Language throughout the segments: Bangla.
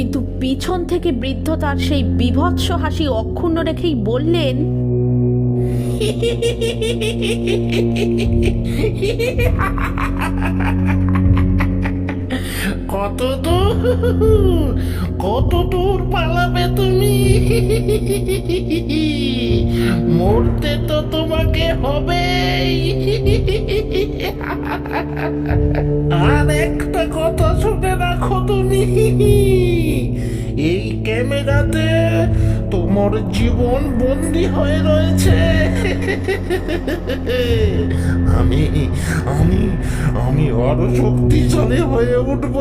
কিন্তু পিছন থেকে বৃদ্ধ তার সেই বিভৎস হাসি অক্ষুণ্ণ রেখেই বললেন, কত কত দূর পালাবে তুমি? মরতে তো তোমাকে হবেই। আর একটা কথা শুনে রাখো তুমি। এই ক্যামেরাতে তোমার জীবন বন্দি হয়ে রয়েছে। আমি আমি আমি আরও শক্তিশালী হয়ে উঠব।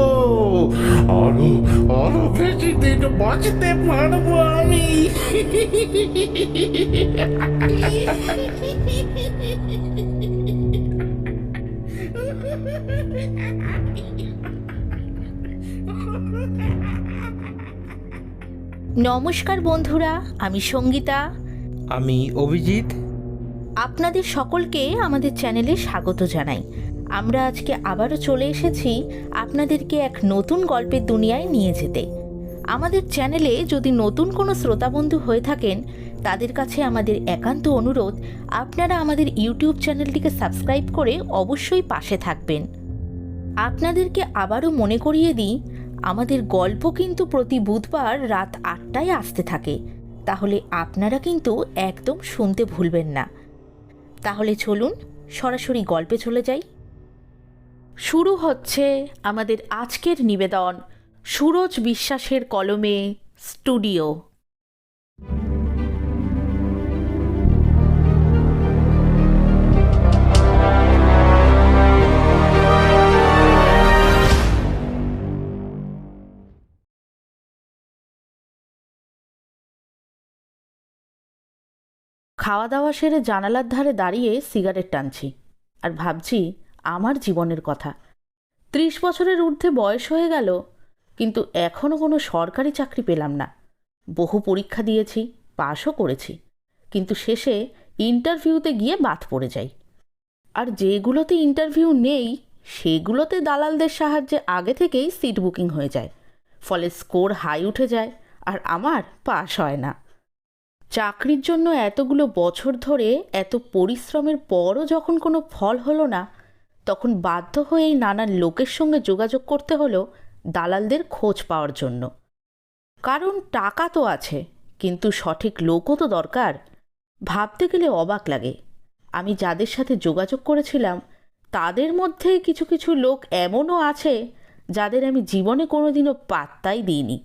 আরও আরও বেশি দিন বাঁচতে পারব আমি। নমস্কার বন্ধুরা আমি সঙ্গীতা। আমি অভিজিৎ। আপনাদের সকলকে আমাদের চ্যানেলে স্বাগত জানাই। আমরা আজকে আবারও চলে এসেছি আপনাদেরকে এক নতুন গল্পের দুনিয়ায় নিয়ে যেতে। আমাদের চ্যানেলে যদি নতুন কোনো শ্রোতাবন্ধু হয়ে থাকেন তাদের কাছে আমাদের একান্ত অনুরোধ আপনারা আমাদের ইউটিউব চ্যানেলটিকে সাবস্ক্রাইব করে অবশ্যই পাশে থাকবেন। আপনাদেরকে আবারও মনে করিয়ে দিই আমাদের গল্প কিন্তু প্রতি বুধবার রাত আটটায় আসতে থাকে। তাহলে আপনারা কিন্তু একদম শুনতে ভুলবেন না। তাহলে চলুন সরাসরি গল্পে চলে যাই। শুরু হচ্ছে আমাদের আজকের নিবেদন সুরজ বিশ্বাসের কলমে স্টুডিও। খাওয়া দাওয়া সেরে জানালার ধারে দাঁড়িয়ে সিগারেট টানছি আর ভাবছি আমার জীবনের কথা। ত্রিশ বছরের ঊর্ধ্বে বয়স হয়ে গেল, কিন্তু এখনও কোনো সরকারি চাকরি পেলাম না। বহু পরীক্ষা দিয়েছি, পাশও করেছি, কিন্তু শেষে ইন্টারভিউতে গিয়ে বাদ পড়ে যাই। আর যেগুলোতে ইন্টারভিউ নেই, সেগুলোতে দালালদের সাহায্যে আগে থেকেই সিট বুকিং হয়ে যায়, ফলে স্কোর হাই উঠে যায় আর আমার পাশ হয় না। চাকরির জন্য এতগুলো বছর ধরে এত পরিশ্রমের পরও যখন কোনো ফল হলো না, তখন বাধ্য হয়েই নানান লোকের সঙ্গে যোগাযোগ করতে হলো দালালদের খোঁজ পাওয়ার জন্য। কারণ টাকা তো আছে, কিন্তু সঠিক লোকও তো দরকার। ভাবতে গেলে অবাক লাগে। আমি যাদের সাথে যোগাযোগ করেছিলাম, তাদের মধ্যে কিছু কিছু লোক এমনও আছে, যাদের আমি জীবনে কোনোদিনও পাত্তাই দিইনি।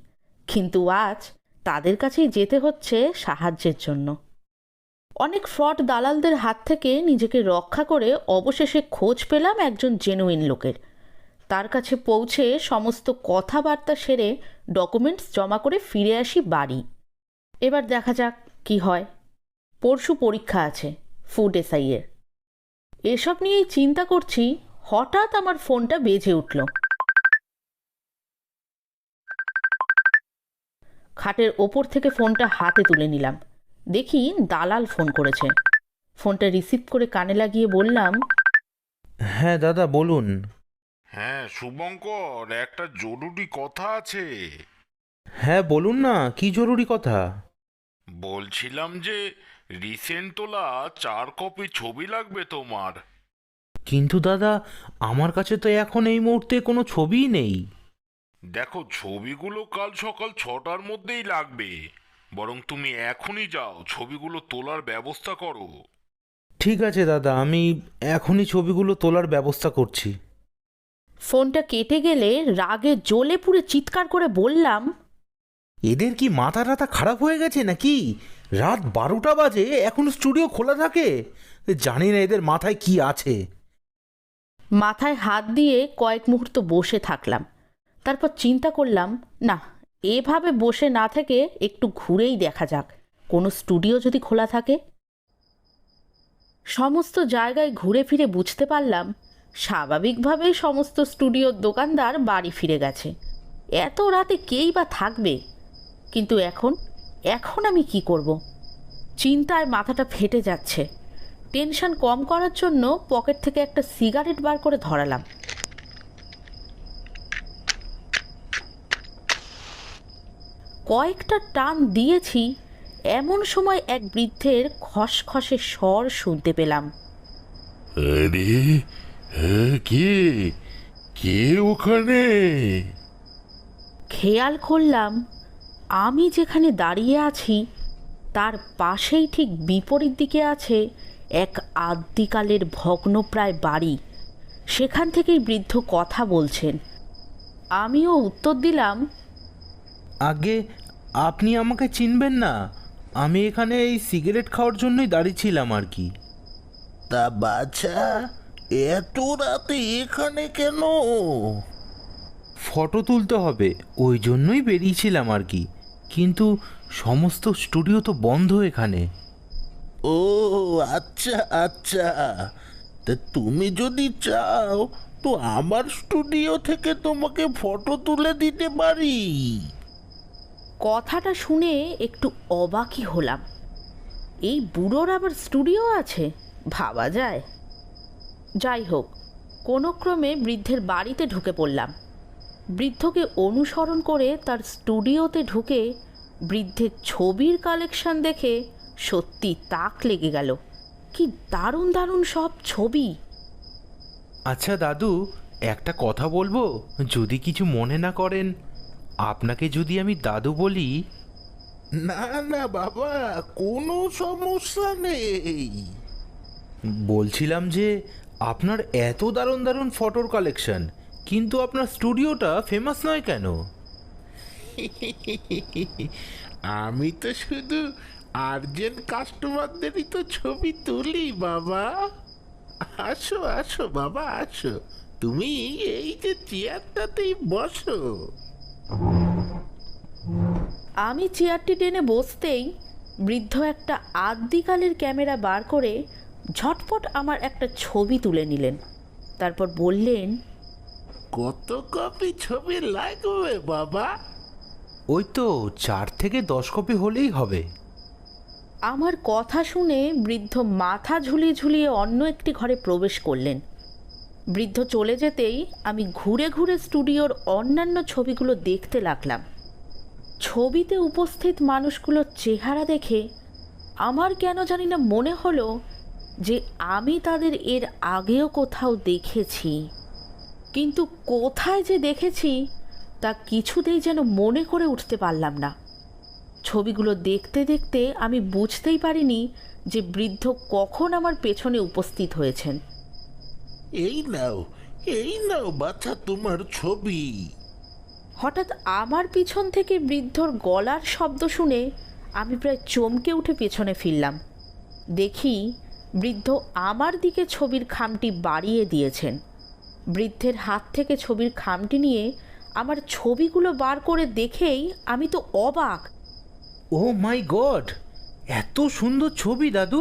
কিন্তু আজ তাদের কাছেই যেতে হচ্ছে সাহায্যের জন্য। অনেক ফ্রড দালালদের হাত থেকে নিজেকে রক্ষা করে অবশেষে খোঁজ পেলাম একজন জেনুইন লোকের। তার কাছে পৌঁছে সমস্ত কথাবার্তা সেরে ডকুমেন্টস জমা করে ফিরে আসি বাড়ি। এবার দেখা যাক কি হয়। পরশু পরীক্ষা আছে ফুড এসআইয়ের এসব নিয়েই চিন্তা করছি, হঠাৎ আমার ফোনটা বেজে উঠল। খাটের ওপর থেকে ফোনটা হাতে তুলে নিলাম। দেখি দালাল ফোন করেছে। ফোনটা রিসিভ করে কানে লাগিয়ে বললাম হ্যাঁ দাদা বলুন। হ্যাঁ শুভঙ্কর একটা জরুরি কথা আছে। হ্যাঁ বলুন না কি জরুরি কথা? বলছিলাম যে রিসেন্ট তোলা চার কপি ছবি লাগবে তোমার। কিন্তু দাদা আমার কাছে তো এখন এই মুহূর্তে কোনো ছবিই নেই। দেখো ছবিগুলো কাল সকাল ছটার মধ্যেই লাগবে। বরং তুমি এখনই যাও ছবিগুলো তোলার ব্যবস্থা করো। ঠিক আছে দাদা আমি এখনই ছবিগুলো তোলার ব্যবস্থা করছি। ফোনটা কেটে গেলে রাগে জ্বলে পুড়ে চিৎকার করে বললাম এদের কি মাথা টাথা খারাপ হয়ে গেছে নাকি? রাত বারোটা বাজে এখন স্টুডিও খোলা থাকে? জানি না এদের মাথায় কি আছে। মাথায় হাত দিয়ে কয়েক মুহূর্ত বসে থাকলাম। তারপর চিন্তা করলাম, না, এভাবে বসে না থেকে একটু ঘুরেই দেখা যাক। কোনো স্টুডিও যদি খোলা থাকে? সমস্ত জায়গায় ঘুরে ফিরে বুঝতে পারলাম, স্বাভাবিকভাবেই সমস্ত স্টুডিওর দোকানদার বাড়ি ফিরে গেছে। এত রাতে কেই বা থাকবে? কিন্তু এখন এখন আমি কি করব? চিন্তায় মাথাটা ফেটে যাচ্ছে। টেনশন কম করার জন্য পকেট থেকে একটা সিগারেট বার করে ধরালাম। কয়েকটা টান দিয়েছি এমন সময় এক বৃদ্ধের খসখসে স্বর শুনতে পেলাম। আরে কে? কে ওখানে? খেয়াল করলাম আমি যেখানে দাঁড়িয়ে আছি তার পাশেই ঠিক বিপরীত দিকে আছে এক আদ্যিকালের ভগ্নপ্রায় বাড়ি। সেখান থেকেই বৃদ্ধ কথা বলছেন। আমিও উত্তর দিলাম আগে আপনি আমাকে চিনবেন না। আমি এখানে এই সিগারেট খাওয়ার জন্যই দাঁড়িয়েছিলাম আর কি। তা বাছা এত রাতে এখানে কেন? ফটো তুলতে হবে ওই জন্যই বেরিয়েছিলাম আর কি। কিন্তু সমস্ত স্টুডিও তো বন্ধ এখানে। ও আচ্ছা আচ্ছা। তা তুমি যদি চাও তো আমার স্টুডিও থেকে তোমাকে ফটো তুলে দিতে পারি। কথাটা শুনে একটু অবাকই হলাম। এই বুড়োর আবার স্টুডিও আছে? ভাবা যায়। যাই হোক কোনো ক্রমে বৃদ্ধের বাড়িতে ঢুকে পড়লাম। বৃদ্ধকে অনুসরণ করে তার স্টুডিওতে ঢুকে বৃদ্ধের ছবির কালেকশন দেখে সত্যি তাক লেগে গেল। কি দারুণ দারুণ সব ছবি। আচ্ছা দাদু, একটা কথা বলব? যদি কিছু মনে না করেন। আপনাকে যদি আমি দাদু বলি না না বাবা কোনো সমস্যা নেই। বলছিলাম যে আপনার এত দারুণ দারুণ ফটোর কালেকশন কিন্তু আপনার স্টুডিওটা ফেমাস নয় কেন? আমি তো শুধু আর্জেন্ট কাস্টমারদেরই তো ছবি তুলি বাবা। আসো আসো বাবা আসো। তুমি এই যে চেয়ারটাতেই বসো। আমি চেয়ারটি টেনে বসতেই বৃদ্ধ একটা আদ্যিকালের ক্যামেরা বার করে ঝটপট আমার একটা ছবি তুলে নিলেন। তারপর বললেন কত কপি ছবি লাগবে বাবা? ওই তো চার থেকে দশ কপি হলেই হবে। আমার কথা শুনে বৃদ্ধ মাথা ঝুলিয়ে ঝুলিয়ে অন্য একটি ঘরে প্রবেশ করলেন। বৃদ্ধ চলে যেতেই আমি ঘুরে ঘুরে স্টুডিওর অন্যান্য ছবিগুলো দেখতে লাগলাম। ছবিতে উপস্থিত মানুষগুলোর চেহারা দেখে আমার কেন জানি না মনে হলো যে আমি তাদের এর আগেও কোথাও দেখেছি। কিন্তু কোথায় যে দেখেছি তা কিছুতেই যেন মনে করে উঠতে পারলাম না। ছবিগুলো দেখতে দেখতে আমি বুঝতেই পারিনি যে বৃদ্ধ কখন আমার পেছনে উপস্থিত হয়েছেন। এই নাও এই নাও বাচ্চা তোমার ছবি। হঠাৎ আমার পিছন থেকে বৃদ্ধর গলার শব্দ শুনে আমি প্রায় চমকে উঠে পেছনে ফিরলাম। দেখি বৃদ্ধ আমার দিকে ছবির খামটি বাড়িয়ে দিয়েছেন। বৃদ্ধের হাত থেকে ছবির খামটি নিয়ে আমার ছবিগুলো বার করে দেখেই আমি তো অবাক। ও মাই গড এত সুন্দর ছবি দাদু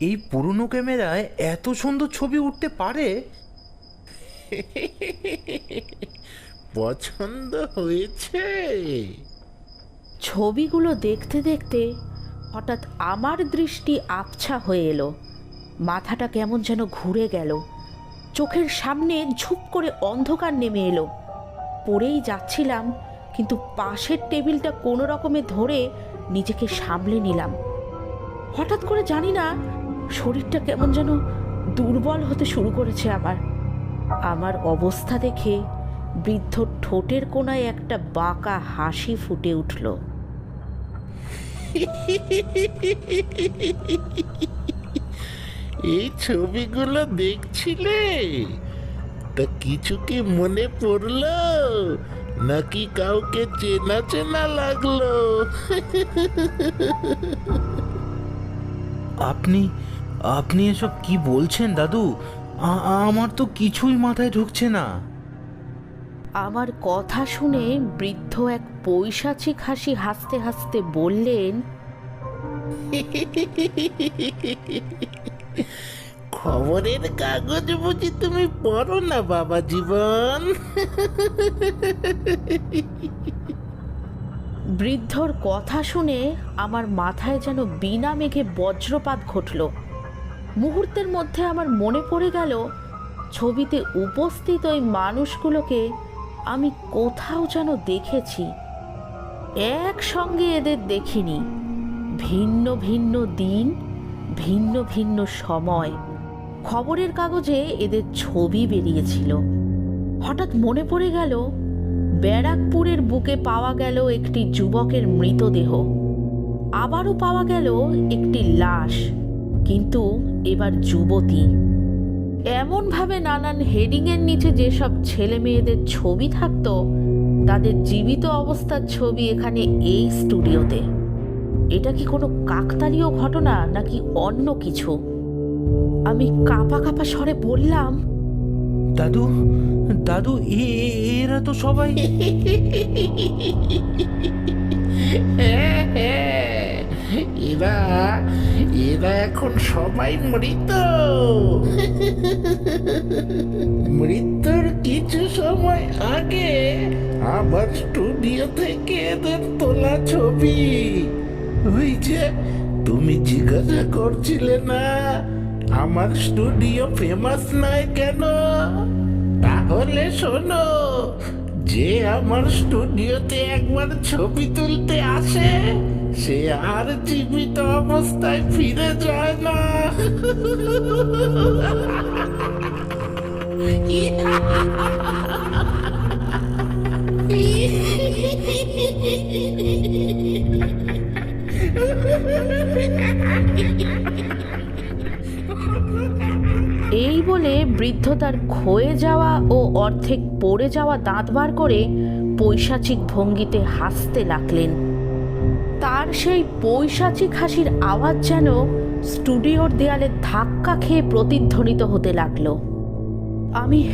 এই পুরনো ক্যামেরায় এত সুন্দর ছবি উঠতে পারে? পছন্দ হয়েছে। ছবিগুলো দেখতে দেখতে হঠাৎ আমার দৃষ্টি আবছা হয়ে এলো। মাথাটা কেমন যেন ঘুরে গেল। চোখের সামনে ঝুপ করে অন্ধকার নেমে এলো। পড়েই যাচ্ছিলাম কিন্তু পাশের টেবিলটা কোনো রকমে ধরে নিজেকে সামলে নিলাম। হঠাৎ করে জানি না শরীরটা কেমন যেন দুর্বল হতে শুরু করেছে আমার। আমার অবস্থা দেখে বৃদ্ধ ঠোঁটের কোনায় একটা বাঁকা হাসি ফুটে উঠল। এই ছবিগুলো দেখছিলে? তা কিছু কি মনে পড়ল? নাকি কাউকে চেনা চেনা লাগল? আপনি আপনি এসব কি বলছেন দাদু? আমার তো কিছুই মাথায় ঢুকছে না। আমার কথা শুনে বৃদ্ধ এক পৈশাচিক হাসি হাসতে হাসতে বললেন খবরের কাগজ বুঝি তুমি পড়ো না বাবা জীবন? বৃদ্ধর কথা শুনে আমার মাথায় যেন বিনা মেঘে বজ্রপাত ঘটল। মুহূর্তের মধ্যে আমার মনে পড়ে গেল, ছবিতে উপস্থিত ওই মানুষগুলোকে আমি কোথাও যেন দেখেছি। একসঙ্গে এদের দেখিনি। ভিন্ন ভিন্ন দিন, ভিন্ন ভিন্ন সময়। খবরের কাগজে এদের ছবি বেরিয়েছিল। হঠাৎ মনে পড়ে গেল, ব্যারাকপুরের বুকে পাওয়া গেল একটি যুবকের মৃতদেহ। আবারও পাওয়া গেল একটি লাশ। কিন্তু এবার যুবতী। এমনভাবে নানান হেডিংয়ের নিচে যেসব ছেলে মেয়েদের ছবি থাকতো তাদের জীবিত অবস্থার ছবি এখানে এই স্টুডিওতে। এটা কি কোনো কাকতালীয় ঘটনা নাকি অন্য কিছু? আমি কাঁপা কাঁপা স্বরে বললাম দাদু দাদু এরা তো সবাই হ্যাঁ, হ্যাঁ, এরা এরা এখন সবাই মৃত। মৃত্যুর কিছু সময় আগে আমার স্টুডিও থেকে এদের তোলা ছবি। ওই যে, তুমি জিজ্ঞাসা করছিলে না, আমার স্টুডিও ফেমাস নয় কেন? তাহলে শোনো, যে আমার স্টুডিওতে একবার ছবি তুলতে আসে সে আর জীবিত অবস্থায় ফিরে যায় না। এই বলে বৃদ্ধ তার ক্ষয়ে যাওয়া ও অর্ধেক পড়ে যাওয়া দাঁত বার করে পৈশাচিক ভঙ্গিতে হাসতে লাগলেন। তার সেই পৈশাচিক হাসির আওয়াজ যেন স্টুডিওর দেয়ালে ধাক্কা খেয়ে প্রতিধ্বনিত হতে লাগল। আমি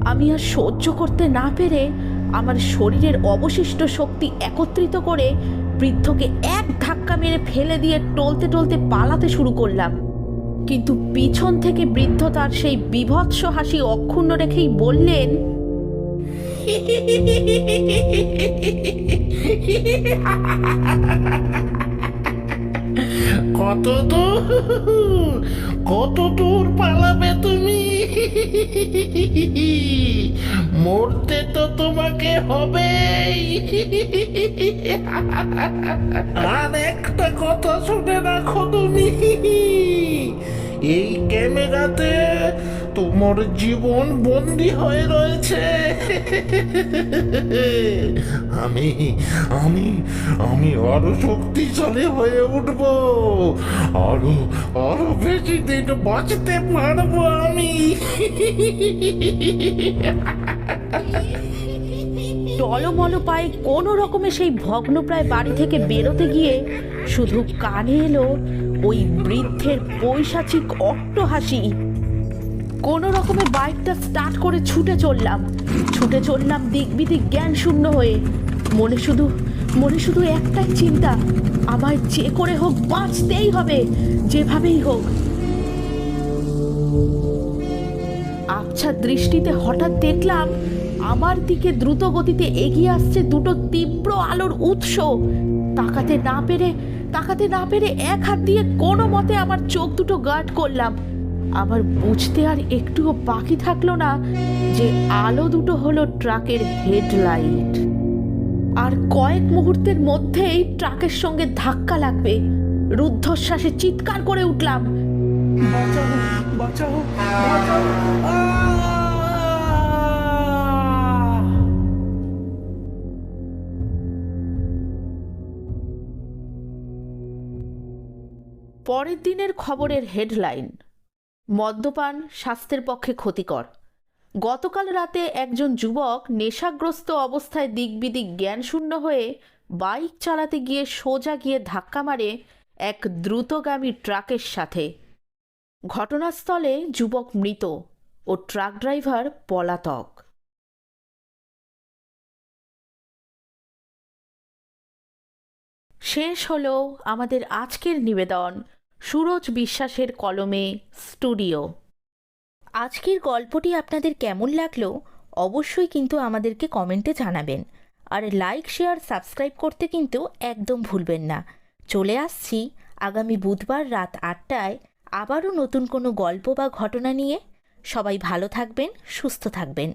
আমি আর সহ্য করতে না পেরে আমার শরীরের অবশিষ্ট শক্তি একত্রিত করে বৃদ্ধকে এক ধাক্কা মেরে ফেলে দিয়ে টলতে টলতে পালাতে শুরু করলাম। কিন্তু পিছন থেকে বৃদ্ধ তার সেই বিভৎস হাসি অক্ষুণ্ণ রেখেই বললেন কত দূর কত দূর পালাবে তুমি? মরতে তো তোমাকে হবেই। আর একটা কথা শুনে রাখো তুমি। এই ক্যামেরাতে তোমার জীবন বন্দি হয়ে রয়েছে। আমি আমি আমি আরও শক্তিশালী হয়ে উঠব। আরও আরও বেশি দিন বাঁচতে পারব আমি। টলমল পায়ে কোনো রকমে সেই ভগ্নপ্রায় বাড়ি থেকে বেরোতে গিয়ে শুধু কানে এলো ওই বৃদ্ধের পৈশাচিক অট্ট হাসি কোনো রকমে বাইকটা স্টার্ট করে ছুটে চললাম। ছুটে চললাম দিক বিদিক জ্ঞান শূন্য হয়ে। মনে শুধু মনে শুধু একটাই চিন্তা, আমায় যে করে হোক বাঁচতেই হবে, যেভাবেই হোক। আবছা দৃষ্টিতে হঠাৎ দেখলাম, আমার দিকে দ্রুত গতিতে এগিয়ে আসছে দুটো তীব্র আলোর উৎস। তাকাতে না পেরে, তাকাতে না পেরে এক হাত দিয়ে কোনো মতে আমার চোখ দুটো গার্ড করলাম। আমার বুঝতে আর একটুও বাকি থাকল না যে আলো দুটো হলো ট্রাকের হেডলাইট। আর কয়েক মুহূর্তের মধ্যেই ট্রাকের সঙ্গে ধাক্কা লাগবে। রুদ্ধশ্বাসে চিৎকার করে উঠলাম! পরের দিনের খবরের হেডলাইন। মদ্যপান স্বাস্থ্যের পক্ষে ক্ষতিকর। গতকাল রাতে একজন যুবক নেশাগ্রস্ত অবস্থায় দিকবিদিক জ্ঞানশূন্য হয়ে বাইক চালাতে গিয়ে সোজা গিয়ে ধাক্কা মারে এক দ্রুতগামী ট্রাকের সাথে। ঘটনাস্থলে যুবক মৃত ও ট্রাক ড্রাইভার পলাতক। শেষ হলো আমাদের আজকের নিবেদন। সুরজ বিশ্বাসের কলমে স্টুডিও। আজকের গল্পটি আপনাদের কেমন লাগল অবশ্যই কিন্তু আমাদেরকে কমেন্টে জানাবেন। আর লাইক, শেয়ার, সাবস্ক্রাইব করতে কিন্তু একদম ভুলবেন না। চলে আসছি আগামী বুধবার রাত আটটায় আবারও নতুন কোনো গল্প বা ঘটনা নিয়ে। সবাই ভালো থাকবেন, সুস্থ থাকবেন।